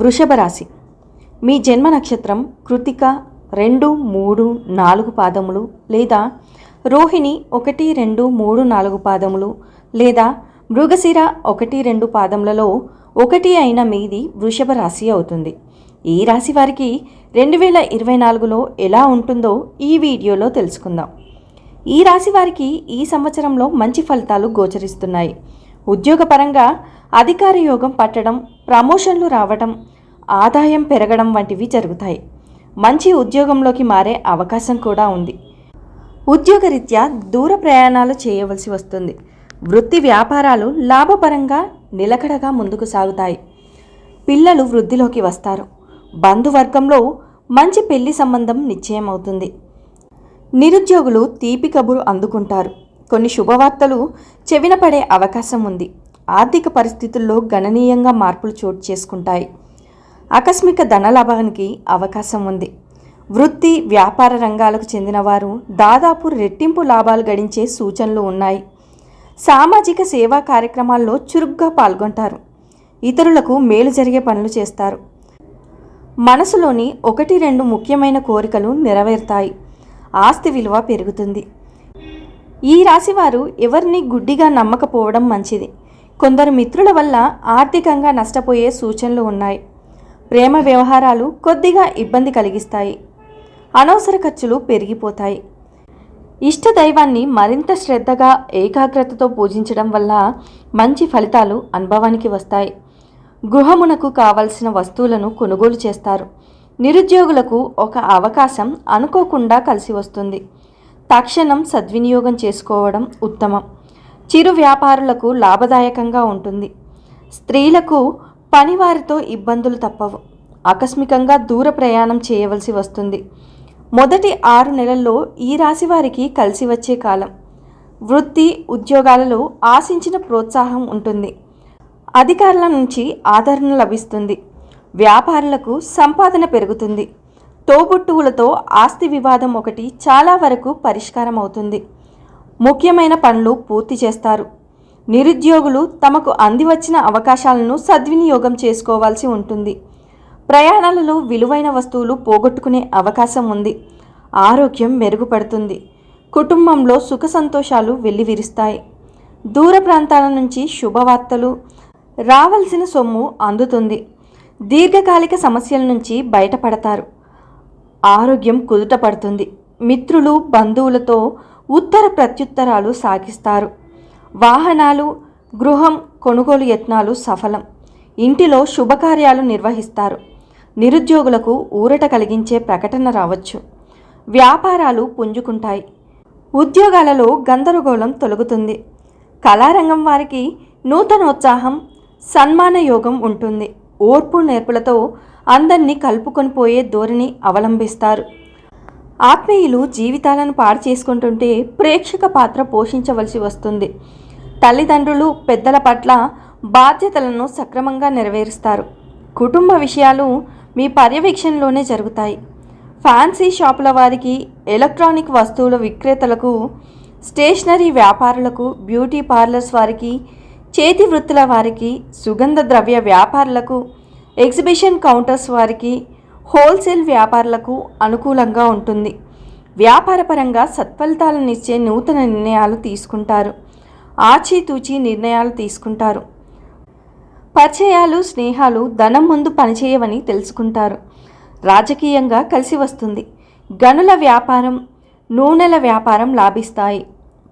వృషభ రాశి. మీ జన్మ నక్షత్రం కృతిక రెండు మూడు నాలుగు పాదములు లేదా రోహిణి ఒకటి రెండు మూడు నాలుగు పాదములు లేదా మృగశిర ఒకటి రెండు పాదములలో ఒకటి అయిన మీది వృషభ రాశి అవుతుంది. ఈ రాశి వారికి రెండు వేల ఇరవై నాలుగులో ఎలా ఉంటుందో ఈ వీడియోలో తెలుసుకుందాం. ఈ రాశి వారికి ఈ సంవత్సరంలో మంచి ఫలితాలు గోచరిస్తున్నాయి. ఉద్యోగపరంగా అధికార యోగం పట్టడం ప్రమోషన్లు రావడం ఆదాయం పెరగడం వంటివి జరుగుతాయి. మంచి ఉద్యోగంలోకి మారే అవకాశం కూడా ఉంది. ఉద్యోగరీత్యా దూర ప్రయాణాలు చేయవలసి వస్తుంది. వృత్తి వ్యాపారాలు లాభపరంగా నిలకడగా ముందుకు సాగుతాయి. పిల్లలు వృద్ధిలోకి వస్తారు. బంధువర్గంలో మంచి పెళ్ళి సంబంధం నిశ్చయమవుతుంది. నిరుద్యోగులు తీపి కబురు అందుకుంటారు. కొన్ని శుభవార్తలు చెవిన పడే అవకాశం ఉంది. ఆర్థిక పరిస్థితుల్లో గణనీయంగా మార్పులు చోటు చేసుకుంటాయి. ఆకస్మిక ధనలాభానికి అవకాశం ఉంది. వృత్తి వ్యాపార రంగాలకు చెందినవారు దాదాపు రెట్టింపు లాభాలు గడించే సూచనలు ఉన్నాయి. సామాజిక సేవా కార్యక్రమాల్లో చురుగ్గా పాల్గొంటారు. ఇతరులకు మేలు జరిగే పనులు చేస్తారు. మనసులోని ఒకటి రెండు ముఖ్యమైన కోరికలు నెరవేరుతాయి. ఆస్తి విలువ పెరుగుతుంది. ఈ రాశివారు ఎవరిని గుడ్డిగా నమ్మకపోవడం మంచిది. కొందరు మిత్రుల వల్ల ఆర్థికంగా నష్టపోయే సూచనలు ఉన్నాయి. ప్రేమ వ్యవహారాలు కొద్దిగా ఇబ్బంది కలిగిస్తాయి. అనవసర ఖర్చులు పెరిగిపోతాయి. ఇష్ట దైవాన్ని మరింత శ్రద్ధగా ఏకాగ్రతతో పూజించడం వల్ల మంచి ఫలితాలు అనుభవానికి వస్తాయి. గృహమునకు కావలసిన వస్తువులను కొనుగోలు చేస్తారు. నిరుద్యోగులకు ఒక అవకాశం అనుకోకుండా కలిసి వస్తుంది. తక్షణం సద్వినియోగం చేసుకోవడం ఉత్తమం. చిరు వ్యాపారులకు లాభదాయకంగా ఉంటుంది. స్త్రీలకు పనివారితో ఇబ్బందులు తప్పవు. ఆకస్మికంగా దూర ప్రయాణం చేయవలసి వస్తుంది. మొదటి ఆరు నెలల్లో ఈ రాశి వారికి కలిసి వచ్చే కాలం. వృత్తి ఉద్యోగాలలో ఆశించిన ప్రోత్సాహం ఉంటుంది. అధికారుల నుంచి ఆదరణ లభిస్తుంది. వ్యాపారులకు సంపాదన పెరుగుతుంది. తోబుట్టువులతో ఆస్తి వివాదం ఒకటి చాలా వరకు పరిష్కారం అవుతుంది ముఖ్యమైన పనులు పూర్తి చేస్తారు. నిరుద్యోగులు తమకు అందివచ్చిన అవకాశాలను సద్వినియోగం చేసుకోవాల్సి ఉంటుంది. ప్రయాణాలలో విలువైన వస్తువులు పోగొట్టుకునే అవకాశం ఉంది. ఆరోగ్యం మెరుగుపడుతుంది. కుటుంబంలో సుఖ సంతోషాలు వెల్లివిరుస్తాయి. దూర ప్రాంతాల నుంచి శుభవార్తలు రావాల్సిన సొమ్ము అందుతుంది. దీర్ఘకాలిక సమస్యల నుంచి బయటపడతారు. ఆరోగ్యం కుదుట పడుతుంది. మిత్రులు బంధువులతో ఉత్తర ప్రత్యుత్తరాలు సాగిస్తారు. వాహనాలు గృహం కొనుగోలు యత్నాలు సఫలం. ఇంటిలో శుభకార్యాలు నిర్వహిస్తారు. నిరుద్యోగులకు ఊరట కలిగించే ప్రకటన రావచ్చు. వ్యాపారాలు పుంజుకుంటాయి. ఉద్యోగాలలో గందరగోళం తొలగుతుంది. కళారంగం వారికి నూతనోత్సాహం సన్మాన యోగం ఉంటుంది. ఓర్పు నేర్పులతో అందరినీ కలుపుకొని పోయే ధోరణి అవలంబిస్తారు. ఆత్మీయులు జీవితాలను పాడు చేసుకుంటుంటే ప్రేక్షక పాత్ర పోషించవలసి వస్తుంది. తల్లిదండ్రులు పెద్దల పట్ల బాధ్యతలను సక్రమంగా నెరవేరుస్తారు. కుటుంబ విషయాలు మీ పర్యవేక్షణలోనే జరుగుతాయి. ఫ్యాన్సీ షాపుల వారికి ఎలక్ట్రానిక్ వస్తువుల విక్రేతలకు స్టేషనరీ వ్యాపారులకు బ్యూటీ పార్లర్స్ వారికి చేతి వృత్తుల వారికి సుగంధ ద్రవ్య వ్యాపారులకు ఎగ్జిబిషన్ కౌంటర్స్ వారికి హోల్సేల్ వ్యాపారులకు అనుకూలంగా ఉంటుంది. వ్యాపారపరంగా సత్ఫలితాలను ఇచ్చే నూతన నిర్ణయాలు తీసుకుంటారు. ఆచితూచి నిర్ణయాలు తీసుకుంటారు. పరిచయాలు స్నేహాలు ధనం ముందు పనిచేయవని తెలుసుకుంటారు. రాజకీయంగా కలిసి వస్తుంది. గనుల వ్యాపారం నూనెల వ్యాపారం లాభిస్తాయి.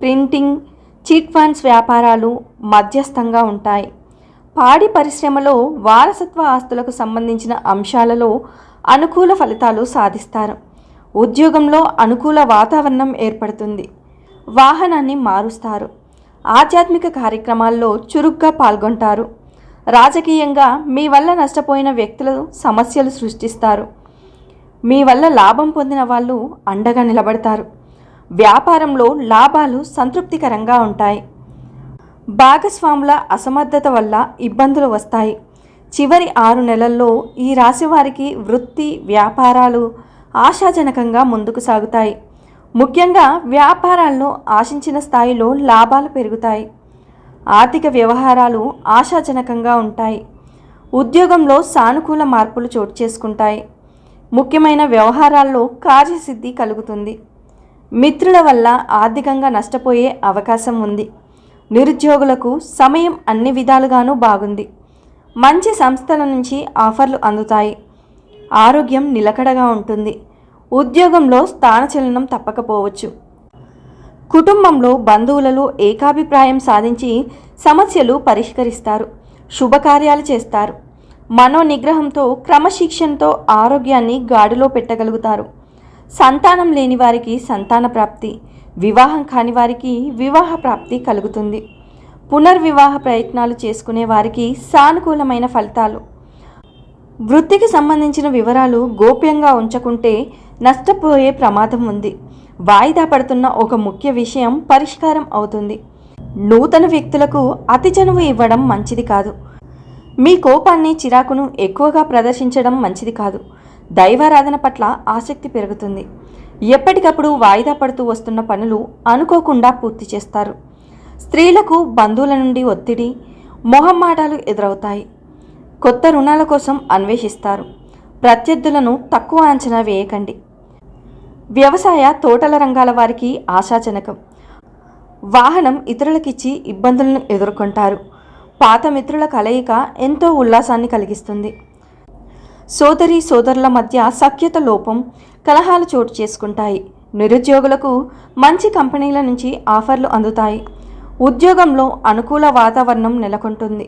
ప్రింటింగ్ చిట్ ఫండ్స్ వ్యాపారాలు మధ్యస్థంగా ఉంటాయి. పాడి పరిశ్రమలో వారసత్వ ఆస్తులకు సంబంధించిన అంశాలలో అనుకూల ఫలితాలు సాధిస్తారు. ఉద్యోగంలో అనుకూల వాతావరణం ఏర్పడుతుంది. వాహనాన్ని మారుస్తారు. ఆధ్యాత్మిక కార్యక్రమాల్లో చురుగ్గా పాల్గొంటారు. రాజకీయంగా మీ వల్ల నష్టపోయిన వ్యక్తులు సమస్యలు సృష్టిస్తారు. మీ వల్ల లాభం పొందిన వాళ్ళు అండగా నిలబడతారు. వ్యాపారంలో లాభాలు సంతృప్తికరంగా ఉంటాయి. భాగస్వాముల అసమర్థత వల్ల ఇబ్బందులు వస్తాయి. చివరి ఆరు నెలల్లో ఈ రాశివారికి వృత్తి వ్యాపారాలు ఆశాజనకంగా ముందుకు సాగుతాయి. ముఖ్యంగా వ్యాపారాల్లో ఆశించిన స్థాయిలో లాభాలు పెరుగుతాయి. ఆర్థిక వ్యవహారాలు ఆశాజనకంగా ఉంటాయి. ఉద్యోగంలో సానుకూల మార్పులు చోటు చేసుకుంటాయి. ముఖ్యమైన వ్యవహారాల్లో కార్యసిద్ధి కలుగుతుంది. మిత్రుల వల్ల ఆర్థికంగా నష్టపోయే అవకాశం ఉంది. నిరుద్యోగులకు సమయం అన్ని విధాలుగానూ బాగుంది. మంచి సంస్థల నుంచి ఆఫర్లు అందుతాయి. ఆరోగ్యం నిలకడగా ఉంటుంది. ఉద్యోగంలో స్థానచలనం తప్పకపోవచ్చు. కుటుంబంలో బంధువులలో ఏకాభిప్రాయం సాధించి సమస్యలు పరిష్కరిస్తారు. శుభకార్యాలు చేస్తారు. మనో నిగ్రహంతో క్రమశిక్షణతో ఆరోగ్యాన్ని గాడిలో పెట్టగలుగుతారు. సంతానం లేని వారికి సంతాన ప్రాప్తి వివాహం కాని వారికి వివాహ ప్రాప్తి కలుగుతుంది. పునర్వివాహ ప్రయత్నాలు చేసుకునే వారికి సానుకూలమైన ఫలితాలు. వృత్తికి సంబంధించిన వివరాలు గోప్యంగా ఉంచకుంటే నష్టపోయే ప్రమాదం ఉంది. వాయిదా పడుతున్న ఒక ముఖ్య విషయం పరిష్కారం అవుతుంది. నూతన వ్యక్తులకు అతి చనువు ఇవ్వడం మంచిది కాదు. మీ కోపాన్ని చిరాకును ఎక్కువగా ప్రదర్శించడం మంచిది కాదు. దైవారాధన పట్ల ఆసక్తి పెరుగుతుంది. ఎప్పటికప్పుడు వాయిదా పడుతూ వస్తున్న పనులు అనుకోకుండా పూర్తి చేస్తారు. స్త్రీలకు బంధువుల నుండి ఒత్తిడి మొహమ్మాటాలు ఎదురవుతాయి. కొత్త రుణాల కోసం అన్వేషిస్తారు. ప్రత్యర్థులను తక్కువ అంచనా వేయకండి. వ్యవసాయ తోటల రంగాల వారికి ఆశాజనకం. వాహనం ఇతరులకిచ్చి ఇబ్బందులను ఎదుర్కొంటారు. పాత మిత్రుల కలయిక ఎంతో ఉల్లాసాన్ని కలిగిస్తుంది. సోదరి సోదరుల మధ్య సఖ్యత లోపం కలహాలు చోటు చేసుకుంటాయి. నిరుద్యోగులకు మంచి కంపెనీల నుంచి ఆఫర్లు అందుతాయి. ఉద్యోగంలో అనుకూల వాతావరణం నెలకొంటుంది.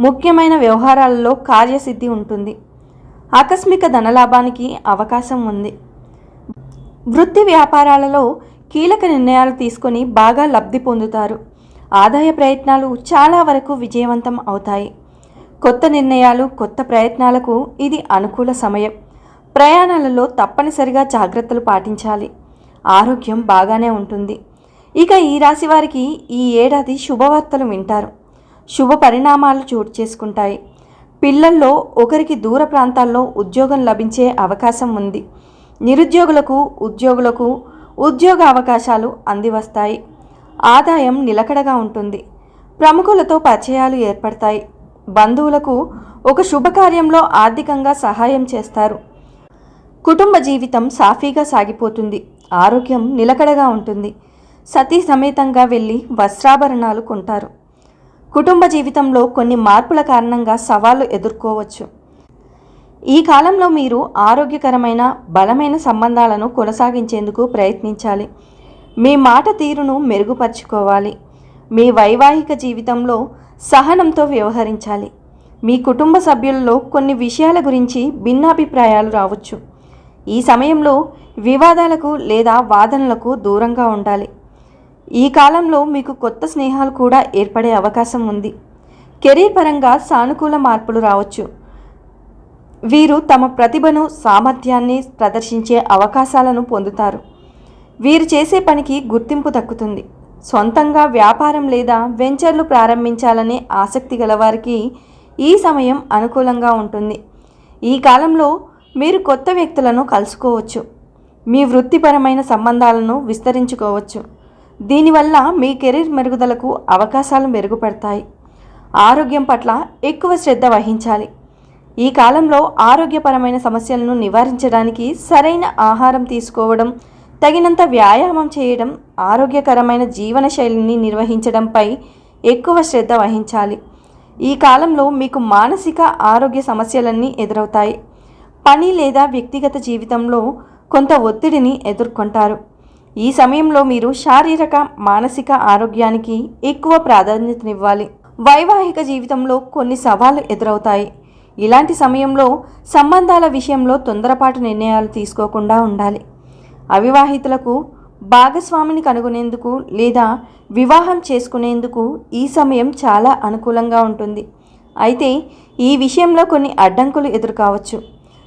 ముఖ్యమైన వ్యవహారాలలో కార్యసిద్ధి ఉంటుంది. ఆకస్మిక ధనలాభానికి అవకాశం ఉంది. వృత్తి వ్యాపారాలలో కీలక నిర్ణయాలు తీసుకొని బాగా లబ్ధి పొందుతారు. ఆదాయ ప్రయత్నాలు చాలా వరకు విజయవంతం అవుతాయి. కొత్త నిర్ణయాలు కొత్త ప్రయత్నాలకు ఇది అనుకూల సమయం. ప్రయాణాలలో తప్పనిసరిగా జాగ్రత్తలు పాటించాలి. ఆరోగ్యం బాగానే ఉంటుంది. ఇక ఈ రాశి వారికి ఈ ఏడాది శుభవార్తలు వింటారు. శుభ పరిణామాలు చోటు చేసుకుంటాయి. పిల్లల్లో ఒకరికి దూర ప్రాంతాల్లో ఉద్యోగం లభించే అవకాశం ఉంది. నిరుద్యోగులకు ఉద్యోగులకు ఉద్యోగ అవకాశాలు అందివస్తాయి. ఆదాయం నిలకడగా ఉంటుంది. ప్రముఖులతో పరిచయాలు ఏర్పడతాయి. బంధువులకు ఒక శుభకార్యంలో ఆర్థికంగా సహాయం చేస్తారు. కుటుంబ జీవితం సాఫీగా సాగిపోతుంది. ఆరోగ్యం నిలకడగా ఉంటుంది. సతీ సమేతంగా వెళ్ళి వస్త్రాభరణాలు కొంటారు. కుటుంబ జీవితంలో కొన్ని మార్పుల కారణంగా సవాళ్ళు ఎదుర్కోవచ్చు. ఈ కాలంలో మీరు ఆరోగ్యకరమైన బలమైన సంబంధాలను కొనసాగించేందుకు ప్రయత్నించాలి. మీ మాట తీరును మెరుగుపరుచుకోవాలి. మీ వైవాహిక జీవితంలో సహనంతో వ్యవహరించాలి. మీ కుటుంబ సభ్యులలో కొన్ని విషయాల గురించి భిన్నాభిప్రాయాలు రావచ్చు. ఈ సమయంలో వివాదాలకు లేదా వాదనలకు దూరంగా ఉండాలి. ఈ కాలంలో మీకు కొత్త స్నేహాలు కూడా ఏర్పడే అవకాశం ఉంది. కెరీర్ పరంగా సానుకూల మార్పులు రావచ్చు. వీరు తమ ప్రతిభను సామర్థ్యాన్ని ప్రదర్శించే అవకాశాలను పొందుతారు. వీరు చేసే పనికి గుర్తింపు దక్కుతుంది. సొంతంగా వ్యాపారం లేదా వెంచర్లు ప్రారంభించాలనే ఆసక్తి గలవారికి ఈ సమయం అనుకూలంగా ఉంటుంది. ఈ కాలంలో మీరు కొత్త వ్యక్తులను కలుసుకోవచ్చు. మీ వృత్తిపరమైన సంబంధాలను విస్తరించుకోవచ్చు. దీనివల్ల మీ కెరీర్ మెరుగుదలకు అవకాశాలు మెరుగుపడతాయి. ఆరోగ్యం పట్ల ఎక్కువ శ్రద్ధ వహించాలి. ఈ కాలంలో ఆరోగ్యపరమైన సమస్యలను నివారించడానికి సరైన ఆహారం తీసుకోవడం తగినంత వ్యాయామం చేయడం ఆరోగ్యకరమైన జీవన శైలిని నిర్వహించడంపై ఎక్కువ శ్రద్ధ వహించాలి. ఈ కాలంలో మీకు మానసిక ఆరోగ్య సమస్యలన్నీ ఎదురవుతాయి. పని లేదా వ్యక్తిగత జీవితంలో కొంత ఒత్తిడిని ఎదుర్కొంటారు. ఈ సమయంలో మీరు శారీరక మానసిక ఆరోగ్యానికి ఎక్కువ ప్రాధాన్యతనివ్వాలి. వైవాహిక జీవితంలో కొన్ని సవాళ్ళు ఎదురవుతాయి. ఇలాంటి సమయంలో సంబంధాల విషయంలో తొందరపాటు నిర్ణయాలు తీసుకోకుండా ఉండాలి. అవివాహితులకు భాగస్వామిని కనుగొనేందుకు లేదా వివాహం చేసుకునేందుకు ఈ సమయం చాలా అనుకూలంగా ఉంటుంది. అయితే ఈ విషయంలో కొన్ని అడ్డంకులు ఎదురుకావచ్చు.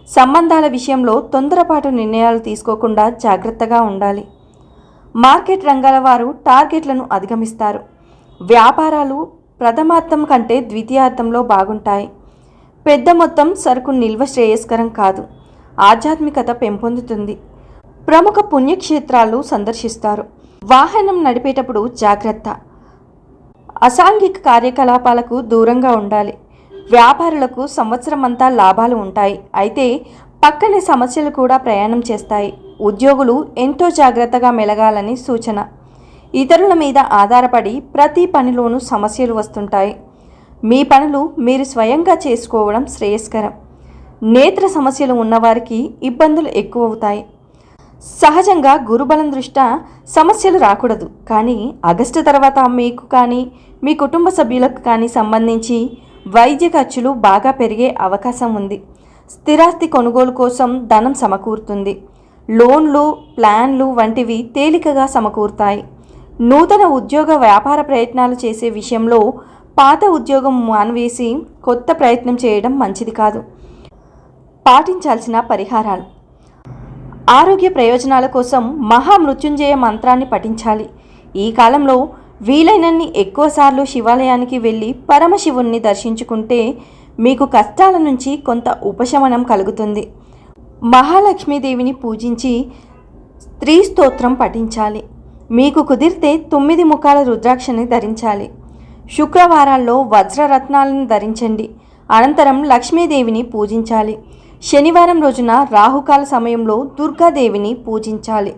సంబంధాల విషయంలో తొందరపాటు నిర్ణయాలు తీసుకోకుండా జాగ్రత్తగా ఉండాలి. మార్కెట్ రంగాల వారు టార్గెట్లను అధిగమిస్తారు. వ్యాపారాలు ప్రథమార్థం కంటే ద్వితీయార్థంలో బాగుంటాయి. పెద్ద మొత్తం సరుకు నిల్వ శ్రేయస్కరం కాదు. ఆధ్యాత్మికత పెంపొందుతుంది. ప్రముఖ పుణ్యక్షేత్రాలు సందర్శిస్తారు. వాహనం నడిపేటప్పుడు జాగ్రత్త. అసాంఘిక కార్యకలాపాలకు దూరంగా ఉండాలి. వ్యాపారులకు సంవత్సరం అంతా లాభాలు ఉంటాయి. అయితే పక్కనే సమస్యలు కూడా ప్రయాణం చేస్తాయి. ఉద్యోగులు ఎంతో జాగ్రత్తగా మెలగాలని సూచన. ఇతరుల మీద ఆధారపడి ప్రతి పనిలోనూ సమస్యలు వస్తుంటాయి. మీ పనులు మీరు స్వయంగా చేసుకోవడం శ్రేయస్కరం. నేత్ర సమస్యలు ఉన్నవారికి ఇబ్బందులు ఎక్కువవుతాయి. సహజంగా గురుబలం దృష్ట్యా సమస్యలు రాకూడదు. కానీ ఆగస్టు తర్వాత మీకు కానీ మీ కుటుంబ సభ్యులకు కానీ సంబంధించి వైద్య ఖర్చులు బాగా పెరిగే అవకాశం ఉంది. స్థిరాస్తి కొనుగోలు కోసం ధనం సమకూరుతుంది. లోన్లు ప్లాన్లు వంటివి తేలికగా సమకూరుతాయి. నూతన ఉద్యోగ వ్యాపార ప్రయత్నాలు చేసే విషయంలో పాత ఉద్యోగం మానవేసి కొత్త ప్రయత్నం చేయడం మంచిది కాదు. పాటించాల్సిన పరిహారాలు. ఆరోగ్య ప్రయోజనాల కోసం మహామృత్యుంజయ మంత్రాన్ని పఠించాలి. ఈ కాలంలో వీలైనన్ని ఎక్కువసార్లు శివాలయానికి వెళ్ళి పరమశివుణ్ణి దర్శించుకుంటే మీకు కష్టాల నుంచి కొంత ఉపశమనం కలుగుతుంది. మహాలక్ష్మీదేవిని పూజించి స్త్రీ స్తోత్రం పఠించాలి. మీకు కుదిరితే తొమ్మిది ముఖాల రుద్రాక్షని ధరించాలి. శుక్రవారాల్లో వజ్రరత్నాలను ధరించండి. అనంతరం లక్ష్మీదేవిని పూజించాలి. శనివారం రోజున రాహుకాల సమయంలో దుర్గాదేవిని పూజించాలి.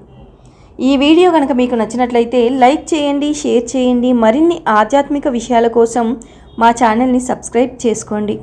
ఈ వీడియో కనుక మీకు నచ్చినట్లయితే లైక్ చేయండి షేర్ చేయండి. మరిన్ని ఆధ్యాత్మిక విషయాల కోసం మా ఛానల్ని సబ్స్క్రైబ్ చేసుకోండి.